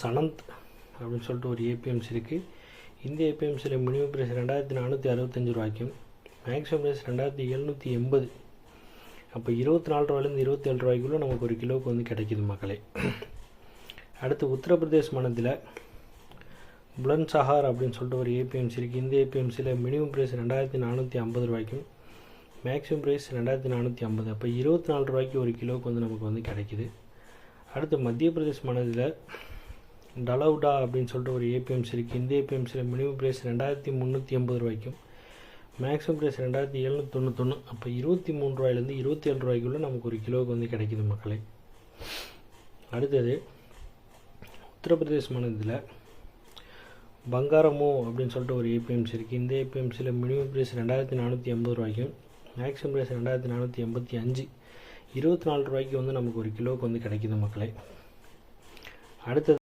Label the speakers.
Speaker 1: சனந்த் அப்படின்னு சொல்லிட்டு ஒரு ஏபிஎம்சி இருக்குது இந்த ஏபிஎம்சியில் மினிமம் ப்ரைஸ் ரெண்டாயிரத்தி நானூற்றி அறுபத்தஞ்சு ரூபாய்க்கும் மேக்ஸிமம் ப்ரைஸ் ரெண்டாயிரத்தி எழுநூற்றி எண்பது. அப்போ இருபத்தி நாலு ரூபாயிலேருந்து இருபத்தேழு ரூபாய்க்குள்ளே நமக்கு ஒரு கிலோவுக்கு வந்து கிடைக்கிது மக்களே. அடுத்து உத்தரப்பிரதேஷ் மாநிலத்தில் புலன் சஹார் அப்படின்னு சொல்லிட்டு ஒரு ஏபிஎம்சி இருக்குது இந்த ஏபிஎம்சியில் மினிமம் ப்ரைஸ் ரெண்டாயிரத்தி நானூற்றி ஐம்பது ரூபாய்க்கும் மேக்ஸிமம் ப்ரைஸ் ரெண்டாயிரத்தி நானூற்றி ஐம்பது. அப்போ இருபத்தி நாலு ரூபாய்க்கு ஒரு கிலோவுக்கு வந்து நமக்கு வந்து கிடைக்கிது. அடுத்து மத்திய பிரதேஷ் மாநிலத்தில் டலவுடா அப்படின்னு சொல்லிட்டு ஒரு ஏபிஎம்சி இருக்குது இந்த ஏபிஎம்சியில் மினிமம் ப்ரைஸ் ரெண்டாயிரத்தி முந்நூற்றி எண்பது ரூபாய்க்கும் மேக்ஸிமம் ப்ரைஸ் ரெண்டாயிரத்தி எழுநூற்றி தொண்ணூத்தொன்று அப்போ இருபத்தி மூணு ரூபாயிலேருந்து இருபத்தி ஏழு ரூபாய்க்குள்ளே நமக்கு ஒரு கிலோவுக்கு வந்து கிடைக்கிது மக்களே. அடுத்தது உத்தரப்பிரதேஷ் மாநிலத்தில் பங்காரமோ அப்படின்னு சொல்லிட்டு ஒரு ஏபிஎம்சி இருக்குது இந்த ஏபிஎம்சியில் மினிமம் ப்ரைஸ் ரெண்டாயிரத்தி நானூற்றி எண்பது ரூபாய்க்கும் மேக்ஸிமம் ப்ரைஸ் ரெண்டாயிரத்தி நானூற்றி எண்பத்தி அஞ்சு இருபத்தி நாலு ரூபாய்க்கு வந்து நமக்கு ஒரு கிலோவுக்கு வந்து கிடைக்கிது மக்களே. அடுத்தது